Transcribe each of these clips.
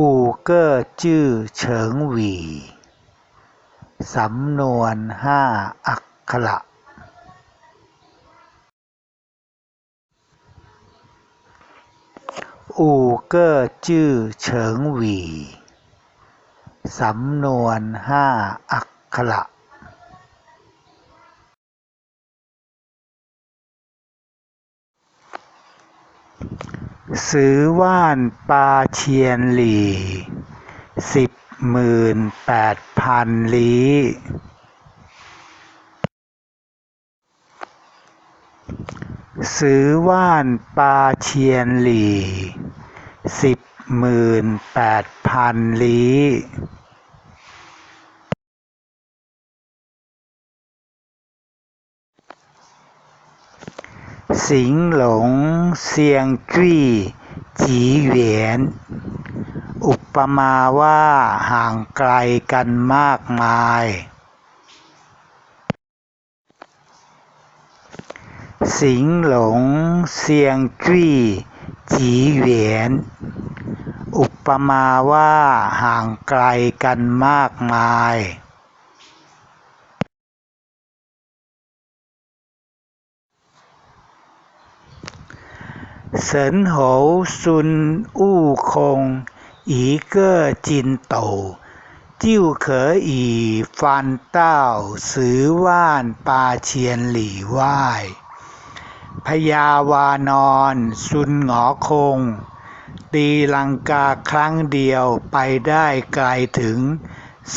อู่เก้อจื้อเฉิงหวี่ สำนวนห้าอักขระอู่เก้อจื้อเฉิงหวี่ สำนวนห้าอักขระ ซื้อว่านปาเชียนหลีสิบหมื่นแปดพันลี้ซื้อว่านปาเชียนหลีสิบหมื่นแปดพันลี้ สิงหลงเซียงจี้จีเหวียนอุปมาว่าห่างไกลกันมากมาย สิงหลงเซียงจี้จีเหวียน อุปมาว่าห่างไกลกันมากมาย เสินโหวซุนอู้คงอีเก้อจินโต จิ้วเขออีฟั นเต้าสือว่านปาเชียนหลี่ว่ายพญาวานอนซุนหงอคง ตีลังกาครั้งเดียวไปได้ไกลถึง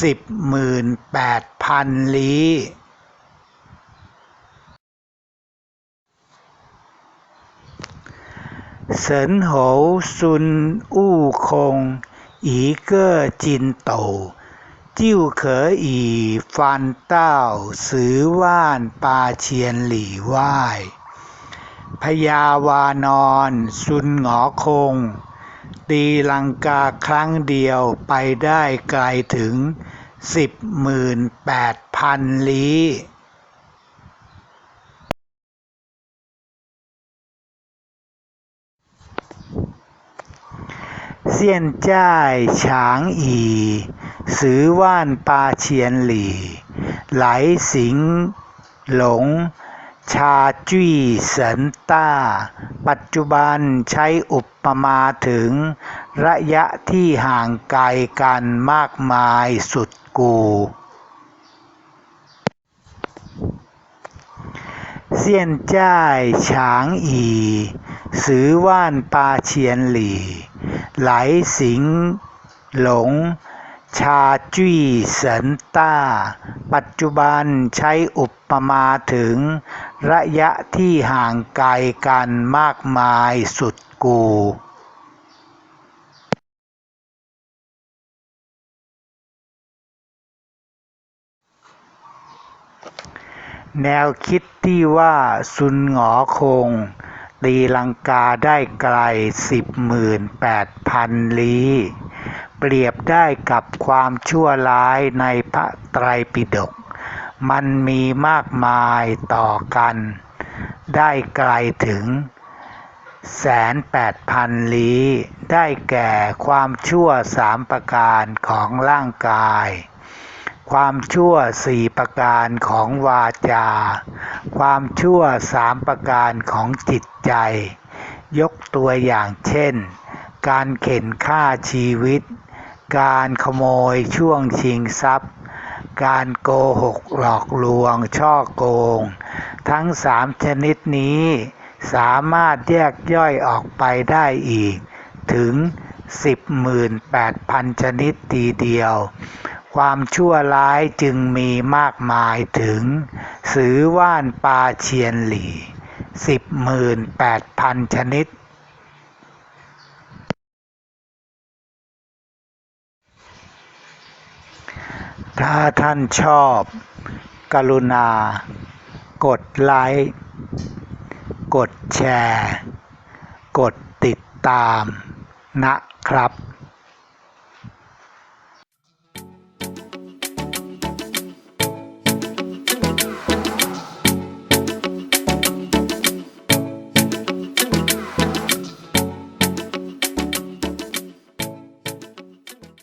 สิบหมื่นแปดพันลี้ เสินโหวซุนอู้คง อีเก้อจินโต จิ้วเขออีฟั นเต้าสือว่านปาเชียนหลี่ว่ายพญาวานอนซุนหงอคง ตีลังกาครั้งเดียวไปได้ไกลถึงสิบหมื่นแปดพันลี้ เซียนจ้ายฉางอีสือว่านปาเชียนหลี่ ไหลสิงหลง ชาจี้เสินต้า ปัจจุบันใช้อุปมาถึง ระยะที่ห่างไกลกันมากมายสุดกูเซียนจ้ายฉางอีสือว่านปาเชียนหลี่ ไหลสิง หลง ชาจี้เสินต้า ปัจจุบันใช้อุปมาถึง ระยะที่ห่างไกลกันมากมายสุดกูแนวคิดที่ว่าซุนหงอคง ตีลังกาได้ไกลสิบหมื่นแปดพันลี้ เปรียบได้กับความชั่วร้ายในพระไตรปิฎกมันมีมากมายต่อกัน ได้ไกลถึงแสนแปดพันลี้ ได้แก่ความชั่วสามประการของร่างกาย ความชั่วสี่ประการของวาจา ความชั่วสามประการของจิตใจ ยกตัวอย่างเช่น การเข็นฆ่าชีวิต การขโมยช่วงชิงทรัพย์ การโกหกหลอกลวง ช่อโกง ทั้งสามชนิดนี้สามารถแยกย่อยออกไปได้อีก ถึง10,800 ชนิดทีเดียว ความชั่วร้ายจึงมีมากมายถึง สือว่านปลาเชียนหลี่10,800ชนิด ถ้าท่านชอบ กรุณา กดไลค์ กดแชร์ กดติดตามนะครับ